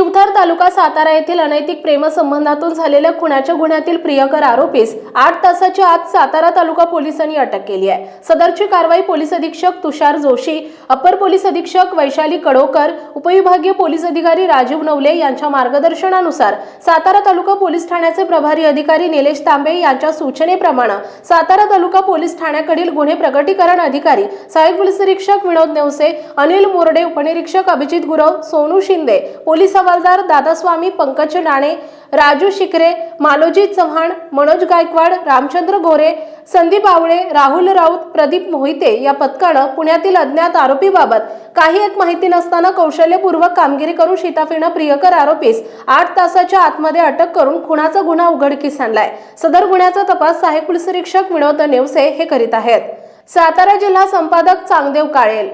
शिवथर तालुका सातारा येथील अनैतिक प्रेमसंबंधातून झालेल्या खुनाच्या गुन्ह्यातील प्रियकर आरोपीस आठ तासाच्या आत सातारा तालुका पोलिसांनी अटक केली आहे. सदरची कारवाई पोलीस अधीक्षक तुषार जोशी अपर पोलीस अधीक्षक वैशाली कडोकर उपविभागीय पोलीस अधिकारी राजीव नवले यांच्या मार्गदर्शनानुसार सातारा तालुका पोलीस ठाण्याचे प्रभारी अधिकारी निलेश तांबे यांच्या सूचनेप्रमाणे सातारा तालुका पोलीस ठाण्याकडील गुन्हे प्रगटीकरण अधिकारी सहाय्यक पोलीस निरीक्षक विनोद नेवसे अनिल मोरडे उपनिरीक्षक अभिजित गुरव सोनू शिंदे पोलीस हवालदार दादास्वामी पंकज डाणे राजू शिकरे मालोजी चव्हाण मनोज गायकवाड रामचंद्र गोरे संदीप आवळे राहुल राऊत प्रदीप मोहिते या पथकानं पुण्यातील अज्ञात आरोपीबाबत काही एक माहिती नसताना कौशल्यपूर्वक कामगिरी करून शिताफीनं प्रियकर आरोपीस आठ तासाच्या आतमध्ये अटक करून खुनाचा गुन्हा उघडकीस आणलाय. सदर गुन्ह्याचा तपास सहाय्यक पोलीस निरीक्षक विनोद नेवसे हे करीत आहेत. सातारा जिल्हा संपादक चांगदेव काळेल.